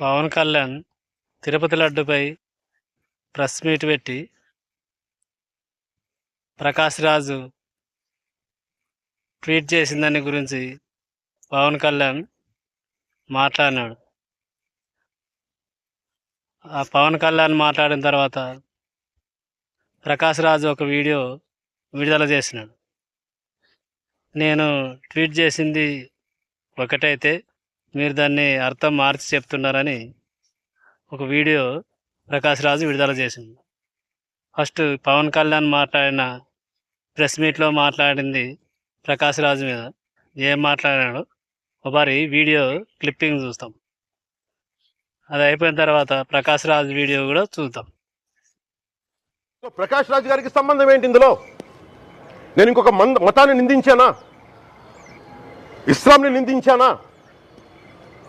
పవన్ కళ్యాణ్ తిరుపతి లడ్డుపై press meet పెట్టి ప్రకాష్ రాజు tweet చేసిన దాని గురించి పవన్ కళ్యాణ్ మాట్లాడినాడు. ఆ పవన్ కళ్యాణ్ మాట్లాడిన తర్వాత ప్రకాష్ రాజు ఒక వీడియో విడుదల చేసినాడు. నేను ట్వీట్ చేసింది ఒకటైతే మీరు దాన్ని అర్థం మార్చి చెప్తున్నారని ఒక వీడియో ప్రకాష్ రాజు విడుదల చేసింది. ఫస్ట్ పవన్ కళ్యాణ్ మాట్లాడిన ప్రెస్ మీట్లో మాట్లాడింది ప్రకాష్ రాజు మీద. ఏం మాట్లాడాడో ఒకసారి వీడియో క్లిప్పింగ్ చూస్తాం. అది అయిపోయిన తర్వాత ప్రకాష్ రాజు వీడియో కూడా చూద్దాం. ప్రకాష్ రాజ్ గారికి సంబంధం ఏంటి ఇందులో? నేను ఇంకొక మంద మతాన్ని నిందించానా? ఇస్లాంని నిందించానా?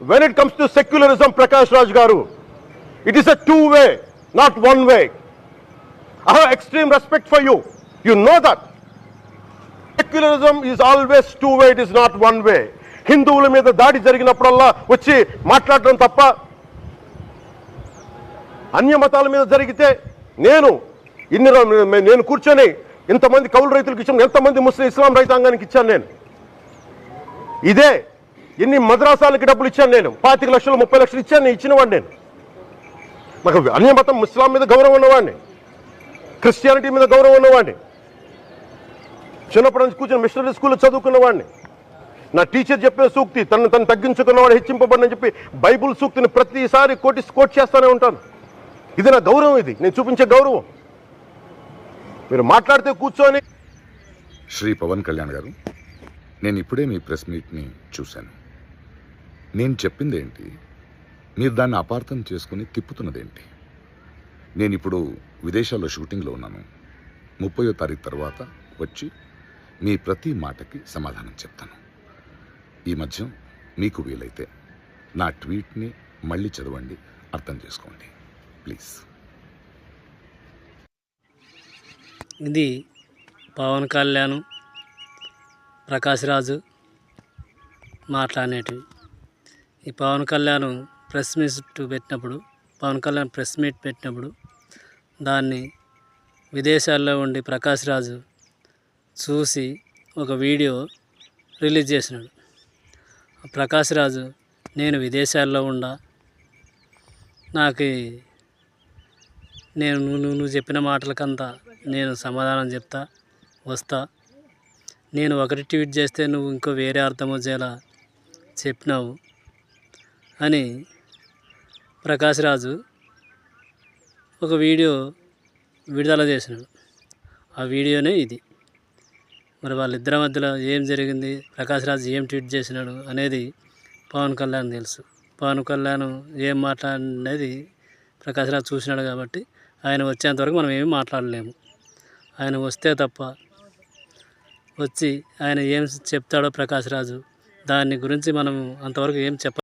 when it comes to secularism Prakash Raj garu it is a two way not one way I have extreme respect for you you know that secularism is always two way it is not one way హిందువుల మీద దాడి జరిగినప్పుడల్లా వచ్చి మాట్లాడడం తప్ప అన్య మతాల మీద జరిగితే నేను ఇన్ని నేను కూర్చొని ఇంతమంది కౌలు రైతులకు ఇచ్చాను ఎంతమంది ముస్లిం ఇస్లాం రైతాంగానికి ఇచ్చాను నేను. ఇదే ఎన్ని మద్రాసాలకి డబ్బులు ఇచ్చాను నేను? పాతిక లక్షలు ముప్పై లక్షలు ఇచ్చాను నేను ఇచ్చినవాడిని నేను. నాకు అన్య మతం ఇస్లాం మీద గౌరవం ఉన్నవాడిని. క్రిస్టియానిటీ మీద గౌరవం ఉన్నవాడిని. చిన్నప్పటి నుంచి కూర్చొని మిషనరీ స్కూల్లో చదువుకున్నవాడిని. నా టీచర్ చెప్పిన సూక్తి తను తను తగ్గించుకున్నవాడు హెచ్చింపబడిని చెప్పి బైబుల్ సూక్తిని ప్రతిసారి కోటి కోట్ చేస్తూనే ఉంటాను. ఇది నా గౌరవం ఇది. నేను చూపించే గౌరవం. మీరు మాట్లాడితే కూర్చొని శ్రీ పవన్ కళ్యాణ్ గారు నేను ఇప్పుడే మీ ప్రెస్ మీట్ని చూశాను. నేను చెప్పింది ఏంటి మీరు దాన్ని అపార్థం చేసుకుని తిప్పుతున్నదేంటి? నేను ఇప్పుడు విదేశాల్లో షూటింగ్లో ఉన్నాను. ముప్పయో తారీఖు తర్వాత వచ్చి మీ ప్రతి మాటకి సమాధానం చెప్తాను. ఈ మధ్య మీకు వీలైతే నా ట్వీట్ని మళ్ళీ చదవండి అర్థం చేసుకోండి. ప్లీజ్. ఇది పవన్ కళ్యాణ్ ప్రకాష్ రాజు మాట్లాడేటివి ఈ పవన్ కళ్యాణ్ ప్రెస్ మీట్ పెట్టినప్పుడు పవన్ కళ్యాణ్ ప్రెస్ మీట్ పెట్టినప్పుడు దాన్ని విదేశాల్లో ఉండి ప్రకాష్ రాజు చూసి ఒక వీడియో రిలీజ్ చేసినాడు. ప్రకాష్ రాజు నేను విదేశాల్లో ఉండా నాకు నేను నువ్వు నువ్వు నువ్వు చెప్పిన మాటలకంతా నేను సమాధానం చెప్తా వస్తా. నేను ఒకటి ట్వీట్ చేస్తే నువ్వు ఇంకో వేరే అర్థం వచ్చేలా చెప్పినావు. అని ప్రకాష్ రాజు ఒక వీడియో విడుదల చేసినాడు. ఆ వీడియోనే ఇది. మరి వాళ్ళిద్దరి మధ్యలో ఏం జరిగింది? ప్రకాష్ రాజు ఏం ట్వీట్ చేసినాడు అనేది పవన్ కళ్యాణ్ తెలుసు. పవన్ కళ్యాణ్ ఏం మాట్లాడినది ప్రకాష్ రాజు చూసినాడు కాబట్టి ఆయన వచ్చేంతవరకు మనం ఏమి మాట్లాడలేము. ఆయన వస్తే తప్ప వచ్చి ఆయన ఏం చెప్తాడో ప్రకాష్ రాజు దాని గురించి మనం అంతవరకు ఏం చెప్ప